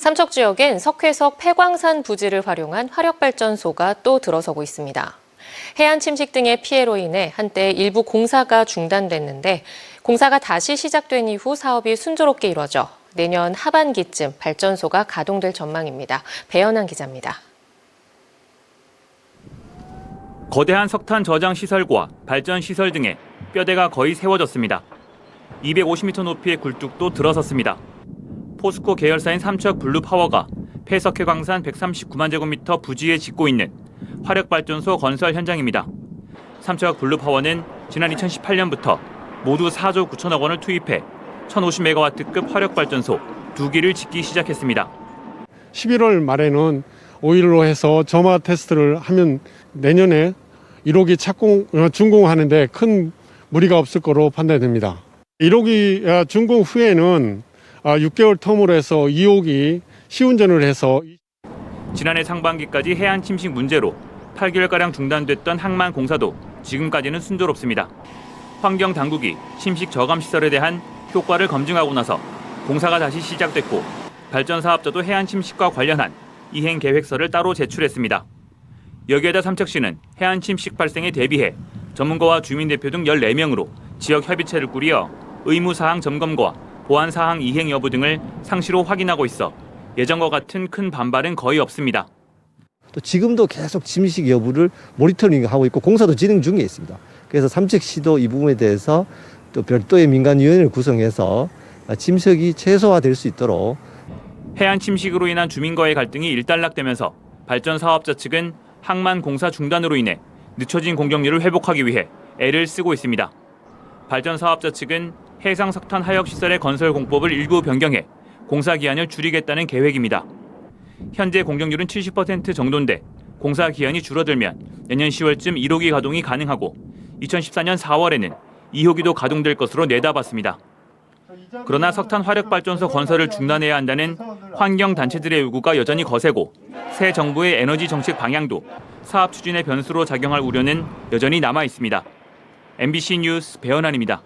삼척 지역엔 석회석 폐광산 부지를 활용한 화력발전소가 또 들어서고 있습니다. 해안 침식 등의 피해로 인해 한때 일부 공사가 중단됐는데 공사가 다시 시작된 이후 사업이 순조롭게 이뤄져 내년 하반기쯤 발전소가 가동될 전망입니다. 배연한 기자입니다. 거대한 석탄 저장 시설과 발전 시설 등에 뼈대가 거의 세워졌습니다. 250m 높이의 굴뚝도 들어섰습니다. 포스코 계열사인 삼척 블루파워가 폐석회 광산 139만 제곱미터 부지에 짓고 있는 화력발전소 건설 현장입니다. 삼척 블루파워는 지난 2018년부터 모두 4조 9천억 원을 투입해 1050메가와트급 화력발전소 두 기를 짓기 시작했습니다. 11월 말에는 오일로 해서 점화 테스트를 하면 내년에 1호기 착공 어, 준공하는데 큰 무리가 없을 거로 판단됩니다. 1호기 아, 준공 후에는 6개월 텀으로 해서 2호기 시운전을 해서 지난해 상반기까지 해안 침식 문제로 8개월가량 중단됐던 항만 공사도 지금까지는 순조롭습니다. 환경 당국이 침식 저감 시설에 대한 효과를 검증하고 나서 공사가 다시 시작됐고 발전 사업자도 해안 침식과 관련한 이행 계획서를 따로 제출했습니다. 여기에다 삼척시는 해안 침식 발생에 대비해 전문가와 주민 대표 등 14명으로 지역 협의체를 꾸려 의무 사항 점검과 보안 사항 이행 여부 등을 상시로 확인하고 있어 예전과 같은 큰 반발은 거의 없습니다. 또 지금도 계속 침식 여부를 모니터링하고 있고 공사도 진행 중에 있습니다. 그래서 삼척시도 이 부분에 대해서 또 별도의 민간위원회를 구성해서 침식이 최소화될 수 있도록 해안 침식으로 인한 주민과의 갈등이 일단락되면서 발전 사업자 측은 항만 공사 중단으로 인해 늦춰진 공격률을 회복하기 위해 애를 쓰고 있습니다. 발전 사업자 측은 해상 석탄 하역 시설의 건설 공법을 일부 변경해 공사 기한을 줄이겠다는 계획입니다. 현재 공격률은 70% 정도인데 공사 기한이 줄어들면 내년 10월쯤 1호기 가동이 가능하고 2014년 4월에는 2호기도 가동될 것으로 내다봤습니다. 그러나 석탄 화력 발전소 건설을 중단해야 한다는 환경 단체들의 요구가 여전히 거세고 새 정부의 에너지 정책 방향도 사업 추진의 변수로 작용할 우려는 여전히 남아 있습니다. MBC 뉴스 배현환입니다.